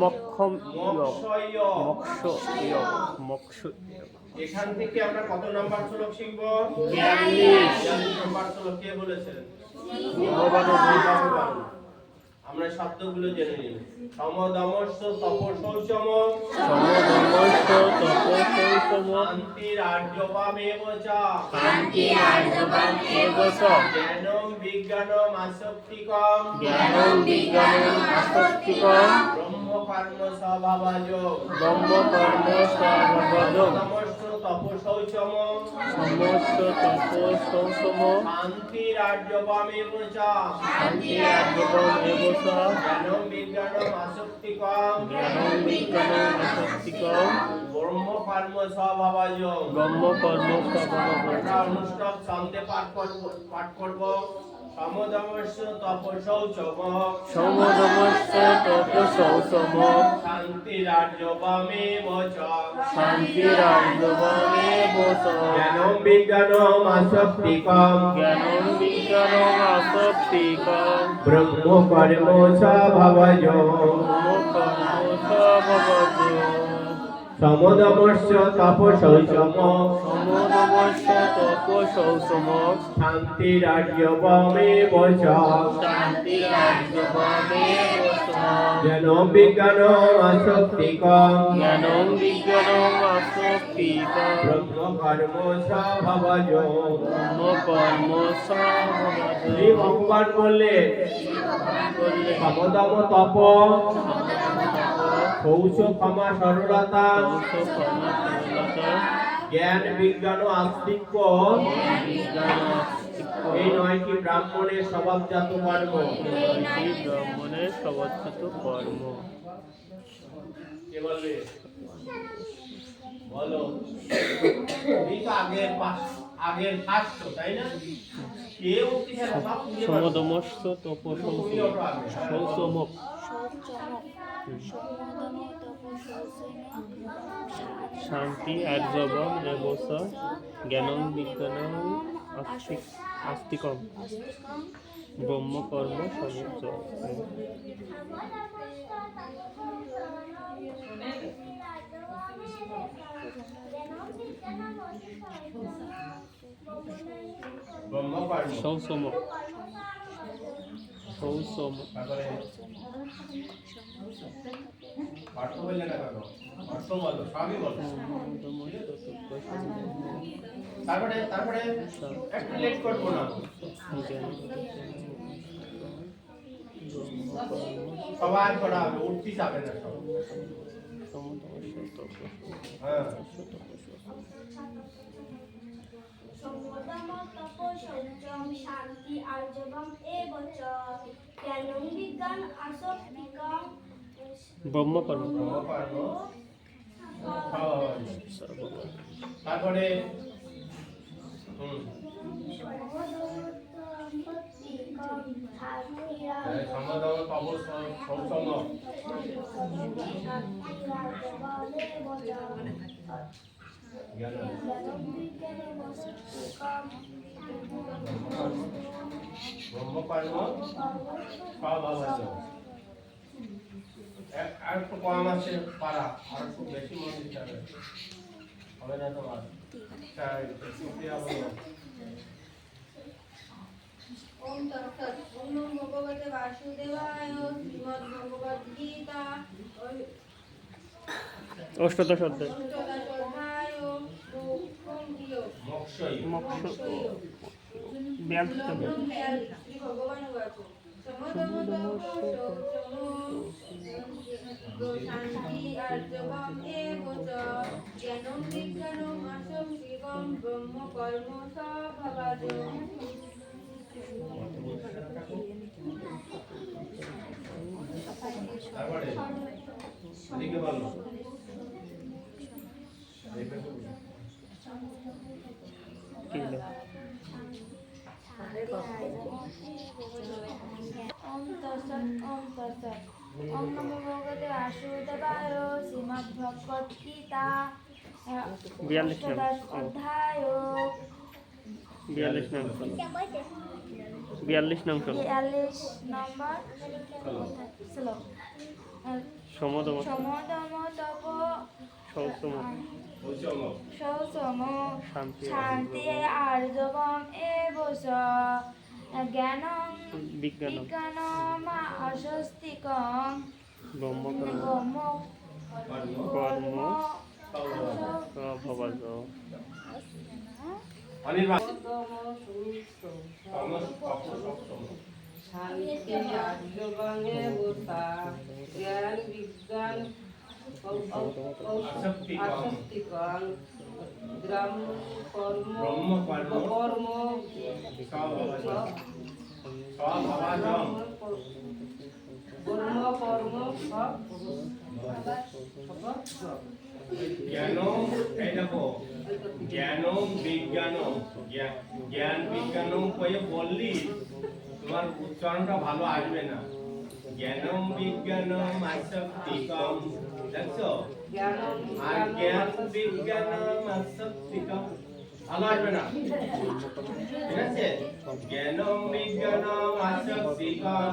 মক্ষম ইয়গ মক্ষ ইয়গ মক্ষ এখান থেকে আমরা কত নাম্বার শ্লোক শিখব? নাম্বার শ্লোক কে বলেছেন? আমরা শব্দগুলো জেনে নিই। সমদমস্য তপসৌচম সমধর্মস্য তপসৌতম শান্তির আর্যবামেব চ। শান্তি আর্যবান এব চ। জ্ঞানম বিজ্ঞানম আসক্তিকম। জ্ঞানম বিজ্ঞানম আসক্তিকম। ব্রহ্ম কর্ম স্বভাবাজ ব্রহ্ম কর্ম স্বভাবজম সমস্ত তপ সমস্ত শান্তি শান্তির আর্যবামেব চ শান্তি আর্যবান এব চ জ্ঞানম বিজ্ঞানম আসক্তিকম। জ্ঞানম বিজ্ঞানম আসক্তিকম। ব্রহ্ম কর্ম স্বভাবাজ। ব্রহ্ম কর্ম স্বভাবজম আমরা অনুষ্ঠান শান্তি পাঠ করব পাঠ করব। সমদমস্য তপসৌচম সমধর্মস্য তপসৌতম শান্তিরাজ্যবামেব চ। শান্তিরার্যবামেব চ। জ্ঞানম বিজ্ঞানম আসক্তিকম। জ্ঞানম বিজ্ঞানম আসক্তিকম। ব্রহ্ম কর্ম স্বভাবজ সমদমস্য তপসৌচম সমনমস্য তপসৌতম শান্তিরাজ্যবামেব চ শান্তিরাজ্যবামেব চ জ্ঞানম বিজ্ঞানম আসক্তিকম জ্ঞানম বিজ্ঞানম আসক্তিকম ব্রহ্ম কর্ম স্বভাবজ ব্রহ্ম কর্ম শ্রী ভগবান বললে সমদম তপ কৌশ ক্ষমা সরলতা। জ্ঞান বিজ্ঞান ও আস্তিক্য। এই নয়টি ব্রাহ্মণের স্বভাবজাত কর্ম? ব্রাহ্মণের সবচ্ছত কর্ম? কে বলবে? বলো। তো আগের পাশ আগের তাই না? শান্তি আর্যবম এবস জ্ঞানম বিজ্ঞানম আস্তিক আস্তিকম। ব্রহ্মকর্ম সমুচ্চ তারপরে তারপরে একটু লেট করব না সবার করা হবে উঠতে যাবে না সব। হ্যাঁ। শান্তি আর্যবম এবচ জ্ঞানম বিজ্ঞান আসক্তিকম ব্রহ্ম কর্ম তারপরে হুম। সমাদম তব সৌসম জ্ঞান ব্রহ্ম কর্ম স্বভাবজ এক- আর একটু কম আছে পারা আর একটু বেশি মন দিতে হবে হবে না তোমার তাই একটু দেওয়া বলো। ओम तत्सत् ओम नमो भगवते वासुदेवाय श्रीमद् भगवद गीता অষ্টদশ অধ্যায় अष्टदशोऽध्याय ओम इयो মোক্ষই মোক্ষ ওম নমো ভগবতে বাসুদেবায় শ্রীমদ্ ভগবদ গীতা বিয়াল্লিশ নাম। অধ্যায় বিয়াল্লিশ নাম। বিয়াল্লিশ নং বিয়াল্লিশ নম্বর। সৌসম শান্তি। শান্তি আর্জবম এব চ জ্ঞানং বিজ্ঞান বিজ্ঞানম। অস্বস্তিকং ব্রহ্ম। কর্ম। অনির্বাণ শান্তি আর্যবাঙে গোতা জ্ঞান বিজ্ঞান। আসক্তিকং গ্রাম কর্ম কর্ম দেখো জ্ঞান বিজ্ঞান জ্ঞা- জ্ঞান বিজ্ঞান কয়ে বললি তোমার উচ্চারণটা ভালো আসবে না। জ্ঞানম বিজ্ঞানম আসক্তিকম দেখছ জ্ঞান আর জ্ঞান বিজ্ঞানম আসক্তিকম ভালো আসবে না। ঠিক আছে? জ্ঞানম বিজ্ঞানম আসক্তিকম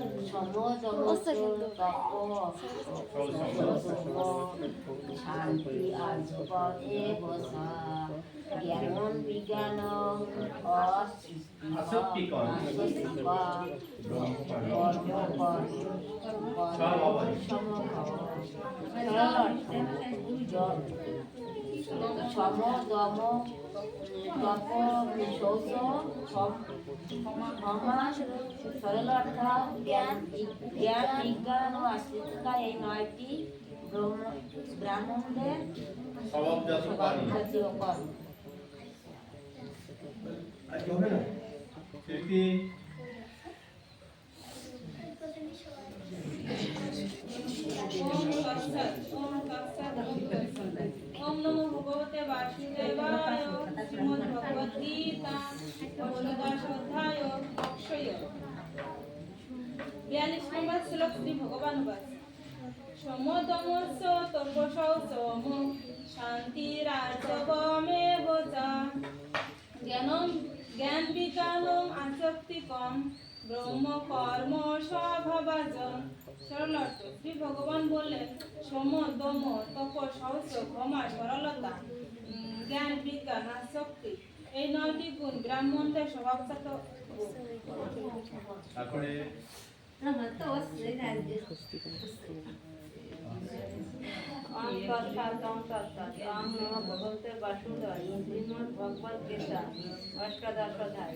ঠিক আছে শান্তি আজপদে বসা জ্ঞান বিজ্ঞান আসক্তিকর। সম দম তপ শৌচ ক্ষমা সরল অর্থ জ্ঞান জ্ঞান বিজ্ঞান ও আস্তিকা এই নয়টি ব্রাহ্মণদের আজকে হবে না শিল্পী ওম নমো ভগবতে বাসুদেবায় শ্রীমদ্ ভগবদ গীতা অষ্টদশ অধ্যায় অক্ষয় বিয়াল্লিশ নম্বর শ্লোক শ্রী ভগবান জ্ঞান বিজ্ঞানম আসক্তিকম ব্রহ্ম কর্ম স্বভাবাজন শ্রী ভগবান বললেন সম দম তপ ক্ষমা সরলতা জ্ঞান বিজ্ঞান শক্তি। এই নয়টি গুণ ব্রাহ্মণদের স্বভাবজাত ভগবৎ গীতা অষ্টাদশ অধ্যায়।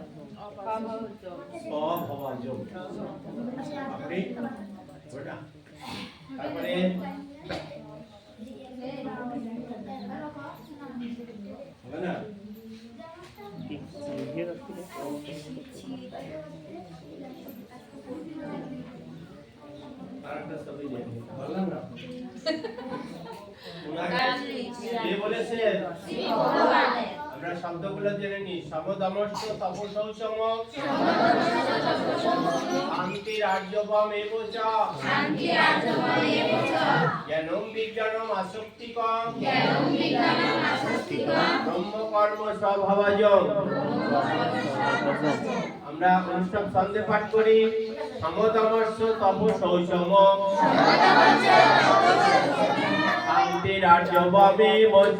সব হওয়া যোগ আপনি তারপরে হবে না আরেকটা সবই জানি বললাম না বলেছে আমরা শব্দগুলো জেনে নিই সমদমস্ত তপসৌসম শান্তি রাজ্যবম এবচ জ্ঞানম বিজ্ঞানম আসক্তিকম। ব্রহ্ম কর্ম স্বভাবাজম আমরা অনুষ্ঠব ছন্দে পাঠ করি। সমদমস্য তপসৌসম শান্তি রাজ্যবমে বচ